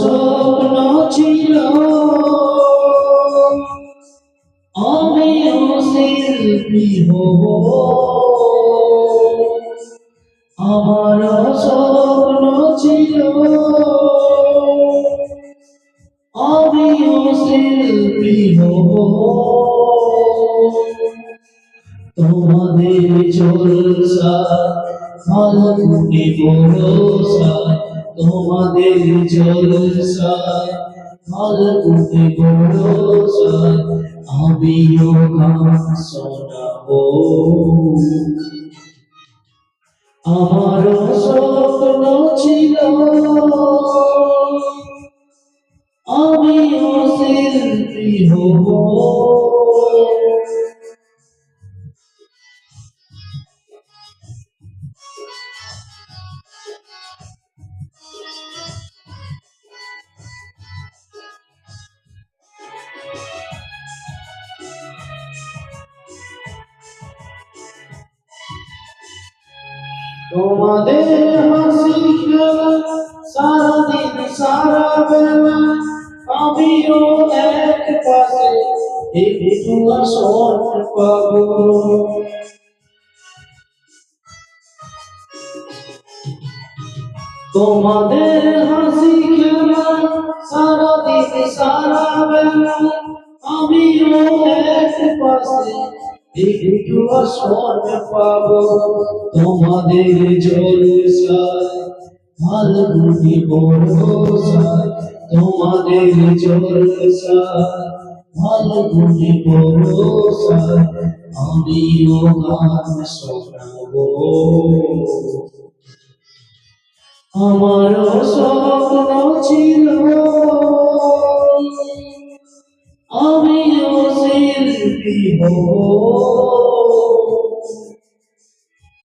স্বপ্ন ছিল। আমিও শিল্পী হব আমার স্বপ্ন ছিল। আমিও শিল্পী হব তোমাদের জলসা ফাল্গুনি বরসা তোমাদের জলসা ফাল্গুনি বরসা আমিও আমার স্বপ্ন ছিল আমিও শিল্পী হব। তোমাদের হাসি খেলা সারাদিন সারা বেলা আমিও এক পাশে একটু আসন পাবো তোমাদের হাসি খেলা সারাদিন সারা বেলা আমিও এক পাশে একটু আসন পাবো তোমাদের জলসায় ফাল্গুনি বরসায় তোমাদের জলসায় ফাল্গুনি বরসায় আমিও গান শোনাবো আমার স্বপ্ন ছিল Oh,